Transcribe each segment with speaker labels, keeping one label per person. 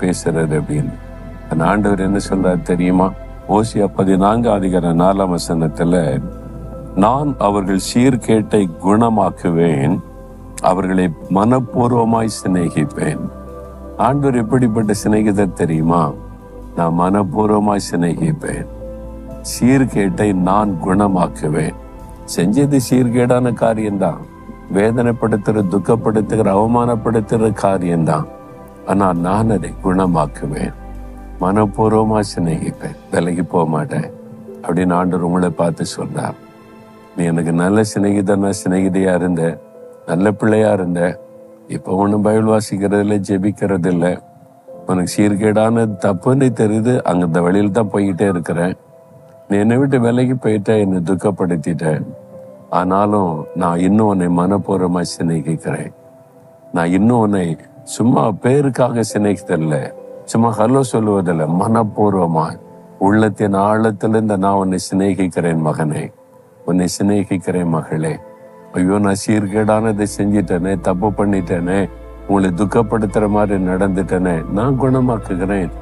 Speaker 1: பேசுறது அப்படின்னு. அந்த ஆண்டவர் என்ன சொல்றாரு தெரியுமா? ஓசியா பதினான்கு அதிகார நாலாம் வசனத்துல நான் அவர்கள் சீர்கேட்டை குணமாக்குவேன் அவர்களை மனப்பூர்வமாய் சிநேகிப்பேன். ஆண்டவர் எப்படிப்பட்ட சிநேகிதர் தெரியுமா? நான் மனப்பூர்வமாய் சிநேகிப்பேன் சீர்கேட்டை நான் குணமாக்குவேன். செஞ்சது சீர்கேடான காரியம்தான். வேதனைப்படுத்துற துக்கப்படுத்துகிற அவமானப்படுத்துகிற காரியம்தான். ஆனால் நான் அதை குணமாக்குவேன். மனப்பூர்வமாக சிநேகிப்பேன். விலகி போக மாட்டேன். அப்படின்னு ஆண்டவர் உங்களை பார்த்து சொன்னார். நீ எனக்கு நல்ல சிநேகிதனா சிநேகிதையா இருந்த நல்ல பிள்ளையா இருந்த இப்போ ஒன்றும் பைபிள் வாசிக்கிறதில்ல ஜெபிக்கிறது இல்லை உனக்கு சீர்கேடான தப்புன்னு தெரியுது. அங்கே இந்த வழியில் தான் போய்கிட்டே இருக்கிறேன். நீ என்னை விட்டு விலகி போயிட்ட என்னை துக்கப்படுத்திட்ட. ஆனாலும் நான் இன்னும் உன்னை மனப்பூர்வமாக சிநேகிக்கிறேன். நான் இன்னும் உன்னை சும்மா பேருக்காக சிநேகித்தல்ல சும்மா ஹலோ சொல்லுவதில்ல மனப்பூர்வமாய் உள்ளத்தின் ஆழத்திலிருந்து நான் உன்னை சிநேகிக்கிறேன் மகனே. உன்னை சிநேகிக்கிறேன் மகளே. ஐயோ நான் சீர்கேடானதை செஞ்சிட்டேனே தப்பு பண்ணிட்டேனே உங்களை துக்கப்படுத்துற மாதிரி நடந்துட்டேனே நான் குணமாக்குகிறேன்.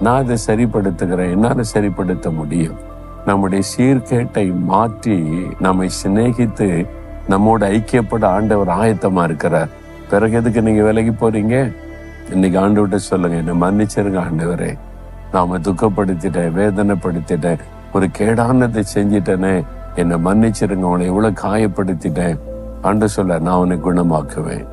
Speaker 1: நான் அதை சரிப்படுத்துகிறேன் என்னால சரிப்படுத்த முடியும். நம்முடைய சீர்கேட்டை மாற்றி நம்மை சிநேகித்து நம்மோட ஐக்கியப்பட ஆண்டவர் ஆயத்தமா இருக்கிறார். பிறகு எதுக்கு நீங்க விலகி போறீங்க? இன்னைக்கு ஆண்டவர்கிட்ட சொல்லுங்க என்ன மன்னிச்சிருங்க ஆண்டவரே. நாம துக்கப்படுத்திட்டேன் வேதனைப்படுத்திட்டேன் ஒரு கேடானதை செஞ்சிட்டேனே. என்னை மன்னிச்சிருங்க உன்னை இவ்வளவு காயப்படுத்திட்டேன். ஆண்டு சொல்ல நான் உன்னை குணமாக்குவேன்.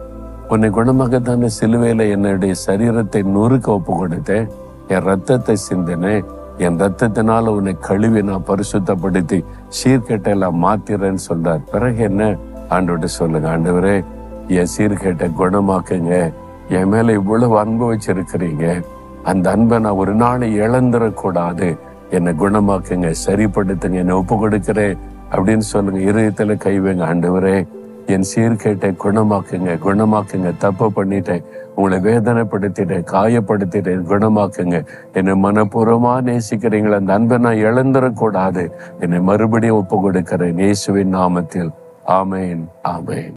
Speaker 1: உன்னை குணமாக்கத்தானே சிலுவையில என்னுடைய சரீரத்தை நொறுக்க ஒப்பு கொடுத்தேன் என் ரத்தத்தை சிந்தினேன். என் ரத்தத்தினால உன்னை கழுவி நான் பரிசுத்தப்படுத்தி சீர்கட்டெல்லாம் மாத்திரேன்னு சொல்றார். பிறகு என்ன? ஆண்டவர்கிட்ட சொல்லுங்க ஆண்டவரே என் சீர்கேட்டை குணமாக்குங்க. என் மேல இவ்வளவு அன்பு வச்சிருக்கிறீங்க. அந்த அன்பை நான் ஒரு நாள் இழந்துடக்கூடாது என்னை குணமாக்குங்க. சரிப்படுத்துங்க. என்னை ஒப்பு கொடுக்கிறேன் அப்படின்னு சொல்லுங்க. இருதயத்துல கைவேங்க ஆண்டவரே. என் சீர்கேட்டை குணமாக்குங்க. குணமாக்குங்க. தப்பு பண்ணிட்டேன். உங்களை வேதனைப்படுத்திட்டேன். காயப்படுத்திட்டேன். குணமாக்குங்க. என்னை மனப்பூர்வமா நேசிக்கிறீங்களே. அந்த அன்பை நான் இழந்துடக்கூடாது என்னை மறுபடியும் ஒப்பு கொடுக்கிறேன். இயேசுவின் நாமத்தில். ஆமேன். ஆமேன்.